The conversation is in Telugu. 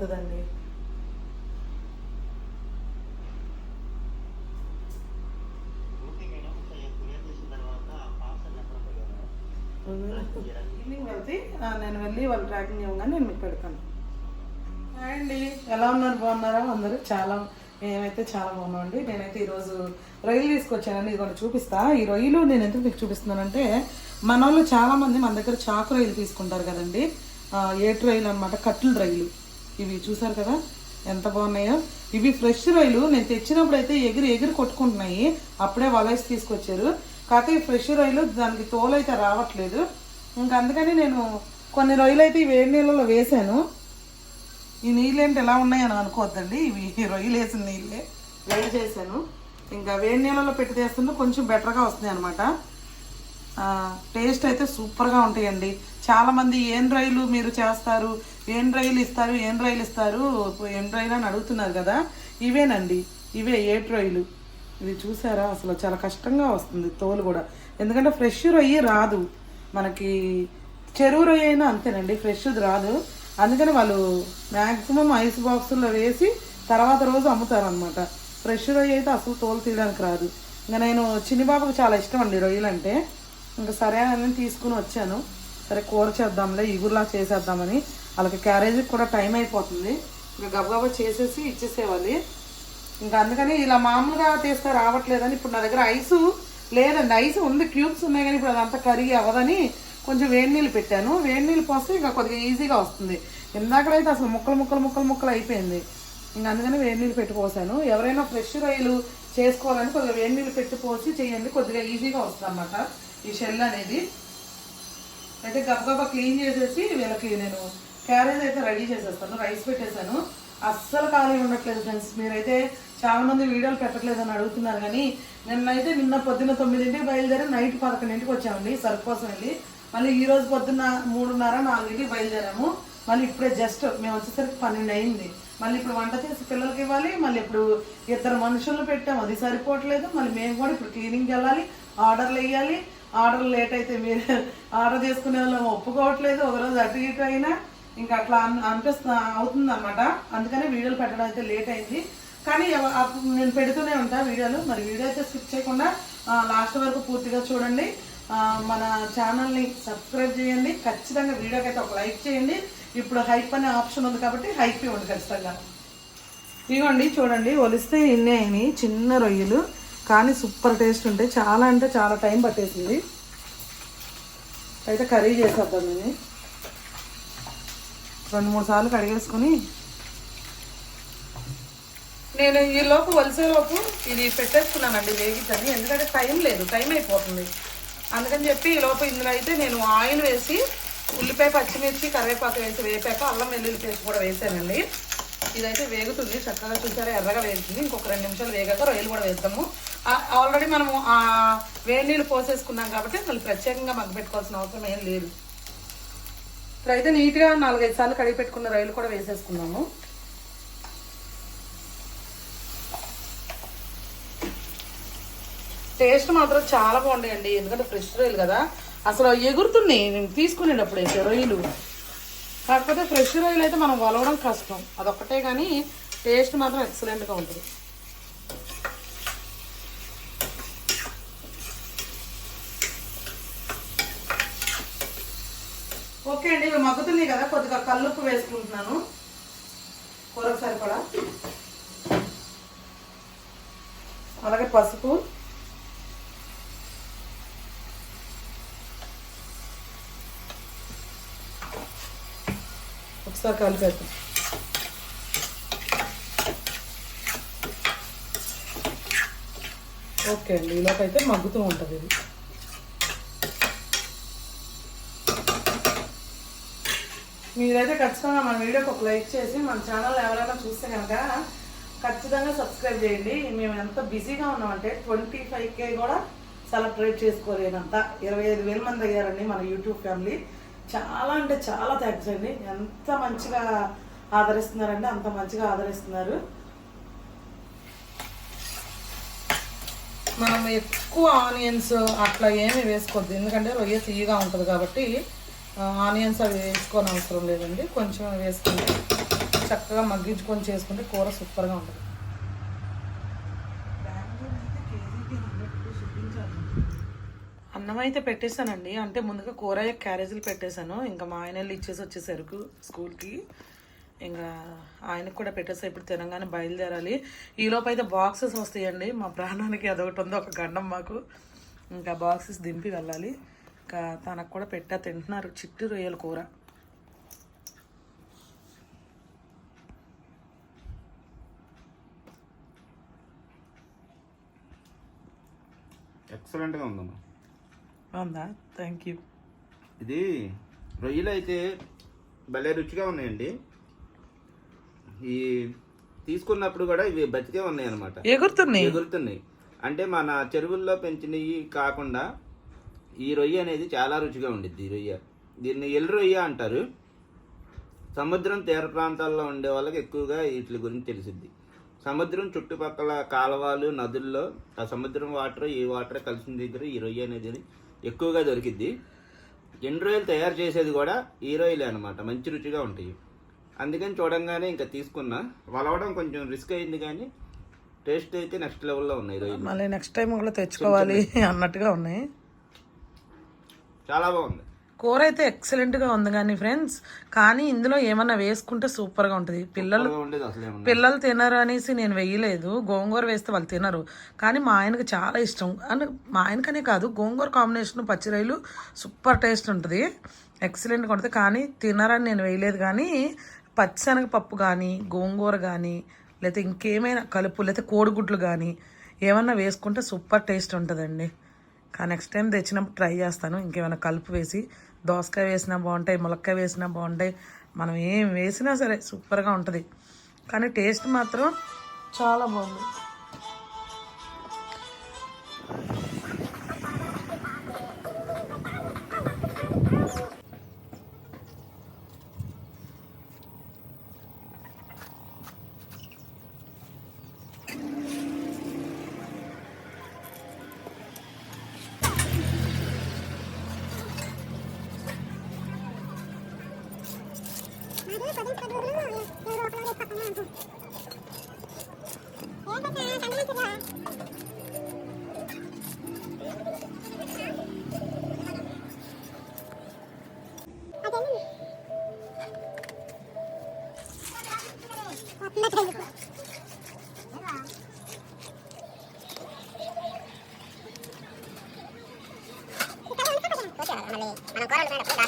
నెంబర్ ఈవినింగ్ వెళ్తే నేను వెళ్ళి వాళ్ళు ట్రాకింగ్ ఇవ్వగానే నేను మీకు పెడతాను. హాయ్ అండి. ఎలా ఉన్నారు? బాగున్నారా? అందరూ చాలా మేమైతే చాలా బాగున్నాం అండి నేనైతే ఈరోజు రొయ్యలు తీసుకొచ్చానండి. ఇదిగోండి చూపిస్తా. ఈ రొయ్యలు నేను ఎందుకు మీకు చూపిస్తున్నానంటే మన వాళ్ళు చాలా మంది మన దగ్గర చాకు రొయ్యలు తీసుకుంటారు కదండి. ఏటు రొయ్యలు అనమాట కట్లు రొయ్యలు ఇవి చూసారు కదా? ఎంత బాగున్నాయో? ఇవి ఫ్రెష్ రొయ్యలు. నేను తెచ్చినప్పుడు అయితే ఎగిరి ఎగిరి కొట్టుకుంటున్నాయి. అప్పుడే వలైసి తీసుకొచ్చారు. కాకపోతే ఈ ఫ్రెష్ రొయ్యలు దానికి తోలు అయితే రావట్లేదు. ఇంకా అందుకని నేను కొన్ని రొయ్యలు అయితే ఈ వేడి నీళ్ళలో వేసాను. ఈ నీళ్ళు ఏంటి ఎలా ఉన్నాయని అనుకోవద్దండి. ఇవి రొయ్యలు వేసిన నీళ్ళే. వేడి చేశాను. ఇంకా వేడి నీళ్ళలో పెట్టి తీస్తుంటే కొంచెం బెటర్గా వస్తుంది అనమాట టేస్ట్ అయితే సూపర్గా ఉంటాయండి. చాలామంది ఏం రైలు మీరు చేస్తారు? ఏం రైలు ఇస్తారు? ఏం రైలు ఇస్తారు? ఏం రైలు అని అడుగుతున్నారు కదా. ఇవేనండి. ఇవే ఏటు రొయ్యలు ఇది చూసారా? అసలు చాలా కష్టంగా వస్తుంది తోలు కూడా. ఎందుకంటే ఫ్రెష్ రొయ్యి రాదు. మనకి చెరువు రొయ్య అయినా అంతేనండి. ఫ్రెష్ది రాదు. అందుకని వాళ్ళు మ్యాక్సిమం ఐస్ బాక్సుల్లో వేసి తర్వాత రోజు అమ్ముతారు అనమాట ఫ్రెష్ రొయ్య అయితే అసలు తోలు తీయడానికి రాదు. ఇంకా నేను చిన్ని బాబుకి చాలా ఇష్టం అండి రొయ్యలు అంటే ఇంకా సరే అని తీసుకుని వచ్చాను. సరే కూర చేద్దాంలే ఇగురులా చేసేద్దామని. వాళ్ళకి క్యారేజీకి కూడా టైం అయిపోతుంది. ఇంకా గబగబా చేసేసి ఇచ్చేసేవాలి. ఇంకా అందుకని ఇలా మామూలుగా తీస్తే రావట్లేదని ఇప్పుడు నా దగ్గర ఐసు లేదండి ఐస్ ఉంది క్యూబ్స్ ఉన్నాయి కానీ ఇప్పుడు అదంతా కరిగి అవ్వదని కొంచెం వేడి నీళ్ళు పెట్టాను. వేడి నీళ్ళు పోస్తే ఇంకా కొద్దిగా ఈజీగా వస్తుంది. ఇందాకడైతే అసలు ముక్కలు ముక్కలు ముక్కలు ముక్కలు అయిపోయింది. ఇంకా అందుకని వేడి నీళ్ళు పెట్టుకోసాను ఎవరైనా ఫ్రెష్ రొయ్యలు చేసుకోవాలని కొద్దిగా వేడి నీళ్ళు పెట్టి పోసి చేయండి కొద్దిగా ఈజీగా వస్తుంది అన్నమాట ఈ షెల్ అనేది. అయితే గబగబా క్లీన్ చేసేసి వీళ్ళకి నేను క్యారేజ్ అయితే రెడీ చేసేస్తాను రైస్ పెట్టేశాను. అస్సలు ఖాళీ ఉండట్లేదు ఫ్రెండ్స్. మీరైతే చాలా మంది వీడియోలు పెట్టట్లేదని అడుగుతున్నారు కానీ నిన్నైతే నిన్న పొద్దున్న తొమ్మిదింటికి బయలుదేరి నైట్ పదకొండింటికి వచ్చామండి సరుకు కోసం వెళ్ళి. మళ్ళీ ఈ రోజు పొద్దున్న మూడున్నర నాలుగింటికి బయలుదేరాము. మళ్ళీ ఇప్పుడే జస్ట్ మేము వచ్చేసరికి పన్నెండు అయింది. మళ్ళీ ఇప్పుడు వంట చేసి పిల్లలకి ఇవ్వాలి మళ్ళీ ఇప్పుడు ఇద్దరు మనుషులను పెట్టాము. అది సరిపోవట్లేదు. మళ్ళీ మేము కూడా ఇప్పుడు క్లీనింగ్కి వెళ్ళాలి ఆర్డర్లు వేయాలి. ఆర్డర్ లేట్ అయితే మీరు ఆర్డర్ చేసుకునే వాళ్ళం ఒప్పుకోవట్లేదు. ఒకరోజు అటు ఇటు అయినా ఇంకా అట్లా అన్- అనిపిస్తా అవుతుంది అనమాట అందుకనే వీడియోలు పెట్టడం అయితే లేట్ అయింది. కానీ నేను పెడుతూనే ఉంటా వీడియోలు. మరి వీడియో అయితే స్కిప్ చేయకుండా లాస్ట్ వరకు పూర్తిగా చూడండి. మన ఛానల్ని సబ్స్క్రైబ్ చేయండి. ఖచ్చితంగా వీడియోకి అయితే ఒక లైక్ చేయండి. ఇప్పుడు హైప్ అనే ఆప్షన్ ఉంది కాబట్టి హైప్ ఇవ్వండి ఖచ్చితంగా. ఇవ్వండి చూడండి. ఒలిస్తే ఇన్నే అయినాయి. చిన్న రొయ్యలు. కానీ సూపర్ టేస్ట్ ఉంటాయి చాలా అంటే చాలా టైం పట్టేసింది. అయితే కర్రీ చేసేద్దాం నేను. రెండు మూడు సార్లు కడిగేసుకుని నేను ఈ లోపు వలసే లోపు ఇది పెట్టేసుకున్నానండి వేగిద్దని ఎందుకంటే టైం లేదు టైం అయిపోతుంది. అందుకని చెప్పి ఈ లోపు ఇందులో అయితే నేను ఆయిల్ వేసి ఉల్లిపాయ పచ్చిమిర్చి కరివేపాకు వేసి వేపాక అల్లం వెల్లుల్లి పేస్ట్ కూడా వేసానండి. ఇదైతే వేగుతుంది చక్కగా చూసారా ఎర్రగా వేగుతుంది. ఇంకొక రెండు నిమిషాలు వేగాక రొయ్యలు కూడా వేద్దాము. ఆల్రెడీ మనము వేడి నీళ్ళు పోసేసుకున్నాం కాబట్టి మళ్ళీ ప్రత్యేకంగా మగ్గ పెట్టుకోవాల్సిన అవసరం ఏం లేదు. ఇప్పుడైతే నీట్గా నాలుగైదు సార్లు కడిగి పెట్టుకున్న రొయ్యలు కూడా వేసేసుకున్నాము. టేస్ట్ మాత్రం చాలా బాగుంటాయండి ఎందుకంటే ఫ్రెష్ రొయ్యలు కదా. అసలు ఎగురుతున్నాయి నేను తీసుకునేటప్పుడు అయితే రొయ్యలు కాకపోతే ఫ్రెష్ రొయ్యలు అయితే మనం వలవడం కష్టం అదొక్కటే కానీ టేస్ట్ మాత్రం ఎక్సలెంట్గా ఉంటుంది. ఓకే అండి ఇవి మగ్గుతున్నాయి కదా కొద్దిగా కల్లుప్పు వేసుకుంటున్నాను. కూరకు సరిపడా అలాగే పసుపు. ఒకసారి కలిపేద్దాం ఓకే అండి ఇలాగైతే మగ్గుతూ ఉంటుంది ఇది. మీరైతే ఖచ్చితంగా మన వీడియోకి ఒక లైక్ చేసి మన ఛానల్ ఎవరైనా చూస్తే కనుక ఖచ్చితంగా సబ్స్క్రైబ్ చేయండి. మేము ఎంత బిజీగా ఉన్నామంటే ట్వంటీ ఫైవ్ కే కూడా సెలబ్రేట్ చేసుకోలేనంత. ఇరవై ఐదు వేల మంది అయ్యారండి మన యూట్యూబ్ ఫ్యామిలీ. చాలా అంటే చాలా థ్యాంక్స్ అండి. ఎంత మంచిగా ఆదరిస్తున్నారంటే అంత మంచిగా ఆదరిస్తున్నారు. మనం ఎక్కువ ఆనియన్స్ అట్లా ఏమి వేసుకోవద్దు. ఎందుకంటే రొయ్య తీయగా ఉంటుంది కాబట్టి ఆనియన్స్ అవి వేసుకోని అవసరం లేదండి. కొంచెం వేసుకుంటే చక్కగా మగ్గించుకొని చేసుకుంటే కూర సూపర్గా ఉంటుంది. అన్నం అయితే పెట్టేశానండి. అంటే ముందుగా కూర క్యారేజీలు పెట్టేశాను. ఇంకా మా ఆయన వెళ్ళి ఇచ్చేసి వచ్చేసరికి స్కూల్కి. ఇంకా ఆయనకు కూడా పెట్టేసా. ఇప్పుడు తెలంగాణ బయలుదేరాలి. ఈలోపు అయితే బాక్సెస్ వస్తాయండి. మా ప్రాణానికి అదొకటి ఉంది. ఒక గండం మాకు. ఇంకా బాక్సెస్ దింపి వెళ్ళాలి. ఇంకా తనకు కూడా పెట్టా తింటున్నారు. చిట్టు రొయ్యల కూర. ఎక్సలెంట్గా ఉందమ్మా. బాగుందా? థ్యాంక్ యూ ఇది రొయ్యలు అయితే భలే రుచిగా ఉన్నాయండి. ఈ తీసుకున్నప్పుడు కూడా ఇవి బతికే ఉన్నాయి అనమాట ఎగురుతున్నాయి? ఎగురుతున్నాయి. అంటే మన చెరువుల్లో పెంచినవి కాకుండా ఈ రొయ్య అనేది చాలా రుచిగా ఉండిద్ది ఈ రొయ్య. దీన్ని ఎల్లు రొయ్య అంటారు. సముద్రం తీర ప్రాంతాల్లో ఉండే వాళ్ళకి ఎక్కువగా వీటి గురించి తెలిసిద్ది. సముద్రం చుట్టుపక్కల కాలువలు నదుల్లో ఆ సముద్రం వాటర్ ఈ వాటర్ కలిసిన దగ్గర ఈ రొయ్య అనేది ఎక్కువగా దొరికిద్ది. ఎండు రొయ్యలు తయారు చేసేది కూడా ఈ రొయ్యలే అనమాట మంచి రుచిగా ఉంటాయి. అందుకని చూడంగానే ఇంకా తీసుకున్నా. వలవడం కొంచెం రిస్క్ అయింది కానీ టేస్ట్ అయితే నెక్స్ట్ లెవెల్లో ఉన్నాయి మళ్ళీ నెక్స్ట్ టైం కూడా తెచ్చుకోవాలి అన్నట్టుగా ఉన్నాయి. చాలా బాగుంది. కూర అయితే ఎక్సలెంట్గా ఉంది కానీ ఫ్రెండ్స్ కానీ ఇందులో ఏమన్నా వేసుకుంటే సూపర్గా ఉంటుంది. పిల్లలు పిల్లలు తినరు అనేసి నేను వేయలేదు. గోంగూర వేస్తే వాళ్ళు తినరు. కానీ మా ఆయనకి చాలా ఇష్టం. అండ్ మా ఆయనకనే కాదు గోంగూర కాంబినేషన్ పచ్చిరొయ్యలు సూపర్ టేస్ట్ ఉంటుంది. ఎక్సలెంట్గా ఉంటుంది. కానీ తినరని నేను వేయలేదు. కానీ పచ్చిశనగ పప్పు కానీ గోంగూర కానీ లేకపోతే ఇంకేమైనా కలుపు లేకపోతే కోడిగుడ్లు కానీ ఏమన్నా వేసుకుంటే సూపర్ టేస్ట్ ఉంటుందండి. కానీ నెక్స్ట్ టైం తెచ్చినప్పుడు ట్రై చేస్తాను. ఇంకేమైనా కలుపు వేసి దోసకాయ వేసినా బాగుంటాయి ములక్కాయ వేసినా బాగుంటాయి. మనం ఏం వేసినా సరే సూపర్గా ఉంటుంది. కానీ టేస్ట్ మాత్రం చాలా బాగుంది. మనం కూర